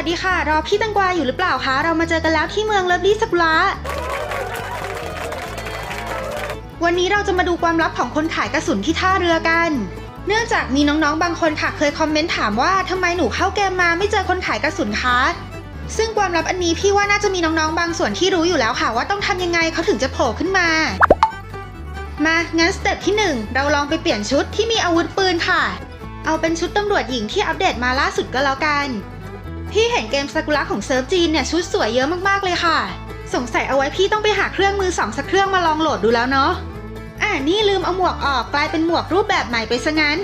สดีค่ะ รอพี่ตังกวาอยู่หรือเปล่าคะ เรามาเจอกันแล้วที่เมืองเลิฟลี่สกุระวันนี้เราจะมาดูความลับของคนขายกระสุนที่ท่าเรือกัน เนื่องจากมีน้องๆ บางคนค่ะเคยคอมเมนต์ถามว่าทำไมหนูเข้าเกมมาไม่เจอคนขายกระสุนคะ ซึ่งความลับอันนี้พี่ว่าน่าจะมีน้องๆ บางส่วนที่รู้อยู่แล้วค่ะ ว่าต้องทำยังไงเขาถึงจะโผล่ขึ้นมา มางั้นสเต็ปที่ 1 เราลองไปเปลี่ยนชุดที่มีอาวุธปืนค่ะ เอาเป็นชุดตำรวจหญิงที่อัปเดตมาล่าสุดก็แล้วกัน พี่เห็นเกมซากุระของเซิร์ฟจีนเนี่ยชุดสวยเยอะมากๆเลยค่ะ สงสัยเอาไว้พี่ต้องไปหาเครื่องมือสองสักเครื่องมาลองโหลดดูแล้วเนาะอ่านี่ลืมเอาหมวกออกกลายเป็นหมวกรูปแบบใหม่ไปซะงั้น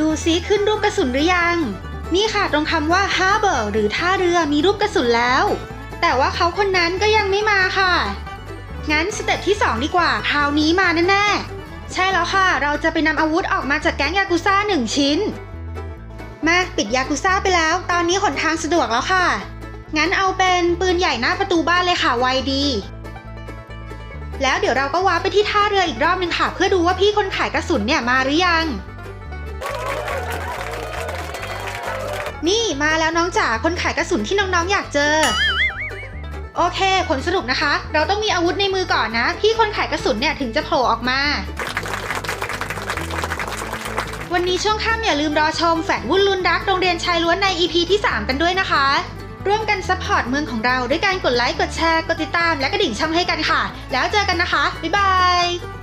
ดูซิขึ้นรูปกระสุนหรือยัง นี่ค่ะตรงคำว่า harbor หรือท่าเรือมีรูปกระสุนแล้ว แต่ว่าเขาคนนั้นก็ยังไม่มาค่ะ งั้นสเต็ปที่ 2 ดีกว่าคราวนี้มาแน่ๆใช่แล้วค่ะ เราจะไปนำอาวุธออกมาจากแก๊งยากุซ่าหนึ่งชิ้น มาปิดยากุซ่าไปแล้ว ตอนนี้หนทางสะดวกแล้วค่ะ งั้นเอาเป็นปืนใหญ่หน้าประตูบ้านเลยค่ะไวดี แล้วเดี๋ยวเราก็ว้าไปที่ท่าเรืออีกรอบนึงค่ะ เพื่อดูว่าพี่คนขายกระสุนเนี่ยมาหรือยัง นี่มาแล้วน้องจ๋าคนขายกระสุนที่น้องๆอยากเจอ โอเค ผลสรุปนะคะ เราต้องมีอาวุธในมือก่อนนะ พี่คนขายกระสุนเนี่ยถึงจะโผล่ออกมา วันนี้ช่วงค่ำอย่าลืมรอชมแฝดวุ่นลุนรักโรงเรียนชายล้วนใน EP ที่ 3 กันด้วยนะคะ ร่วมกันซัพพอร์ตเมืองของเราด้วยการกดไลค์ กดแชร์ กดติดตาม และกระดิ่งช่องให้กันค่ะ แล้วเจอกันนะคะ บ๊ายบาย